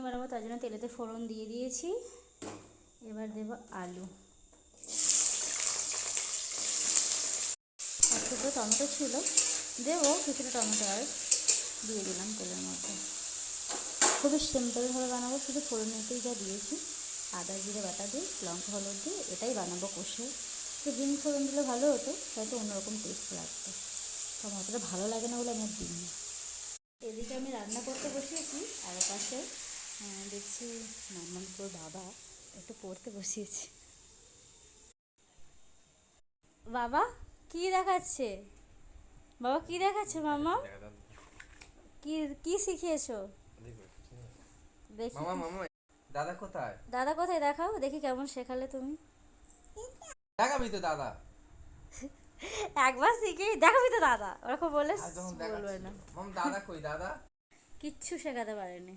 বানাবো তার জন্য তেলেতে ফোড়ন দিয়ে দিয়েছি। এবার দেব আলু। আর দুটো টমেটো ছিল। দেবো কিছুটা টমেটো আর দিয়ে দিলাম তেলের মধ্যে। খুবই সিম্পলভাবে বানাবো, শুধু ফোড়নেতেই যা দিয়েছি। আদা, জিরে, বাটা দিয়ে, লঙ্কা, হলুদ দিয়ে এটাই বানাবো কষে। তো ডিম ফোড়ন দিলে ভালো হতো, হয়তো অন্যরকম টেস্ট লাগতো। তো আমার অতটা ভালো লাগে না বলে আমি আর দিইনি। এদিকে আমি রান্না করতে বসিয়েছি, আর পাশে দেখছি মামানপুর বাবা একটু পড়তে বসিয়েছি। বাবা কি দেখাচ্ছে? বাবা কি দেখাচ্ছে মামা? কি কি শিখিয়েছো? দেখি। মামা মামা দাদা কোথায়? দাদা কোথায়? দেখাও দেখি কেমন শেখালে তুমি। দেখাবি তো দাদা। একবার শিখে দেখাবি তো দাদা। ওরকম বলে বলবে না। মাম দাদা কই দাদা? কিচ্ছু শেখাতে পারেনি।